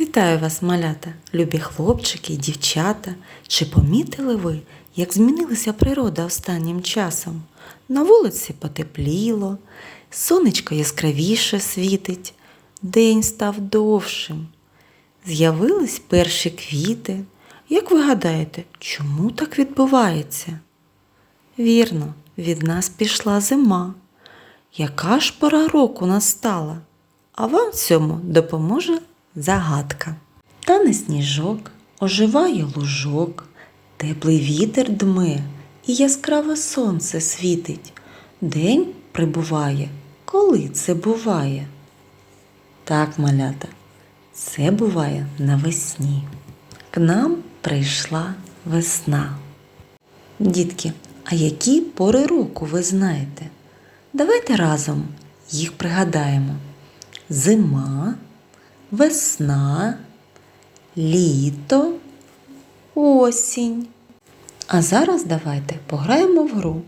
Вітаю вас, малята, любі хлопчики дівчата. Чи помітили ви, як змінилася природа останнім часом? На вулиці потепліло, сонечко яскравіше світить, день став довшим. З'явились перші квіти. Як ви гадаєте, чому так відбувається? Вірно, від нас пішла зима. Яка ж пора року настала? А вам в цьому допоможе загадка. Тане сніжок, оживає лужок, теплий вітер дме і яскраве сонце світить. День прибуває, коли це буває? Так, малята, це буває навесні. К нам прийшла весна. Дітки, а які пори року ви знаєте? Давайте разом їх пригадаємо. Зима, весна, літо, осінь. А зараз давайте пограємо в гру.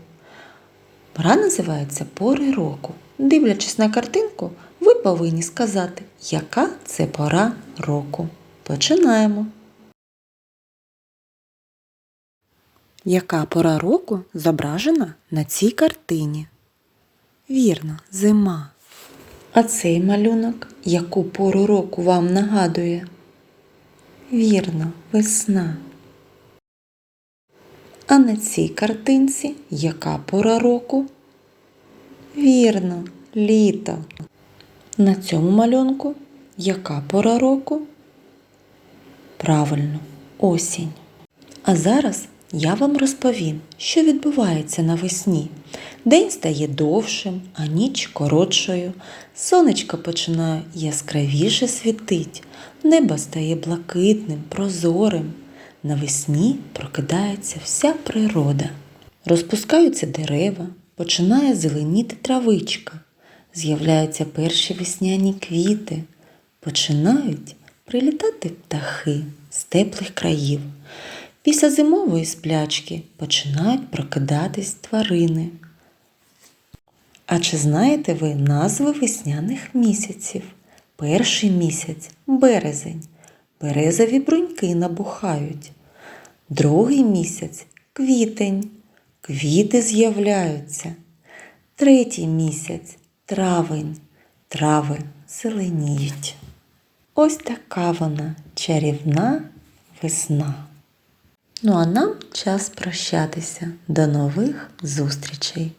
Гра називається Пори року. Дивлячись на картинку, ви повинні сказати, яка це пора року. Починаємо. Яка пора року зображена на цій картині? Вірно, зима. А цей малюнок яку пору року вам нагадує? Вірно, весна. А на цій картинці яка пора року? Вірно, літо. На цьому малюнку яка пора року? Правильно, осінь. А зараз я вам розповім, що відбувається навесні. День стає довшим, а ніч коротшою. Сонечко починає яскравіше світить, небо стає блакитним, прозорим. Навесні прокидається вся природа. Розпускаються дерева, починає зеленіти травичка, з'являються перші весняні квіти, починають прилітати птахи з теплих країв. Після зимової сплячки починають прокидатись тварини. А чи знаєте ви назви весняних місяців? Перший місяць березень. Березові бруньки набухають. Другий місяць квітень. Квіти з'являються. Третій місяць травень. Трави зеленіють. Ось така вона чарівна весна. Ну а нам час прощатися. До нових зустрічей!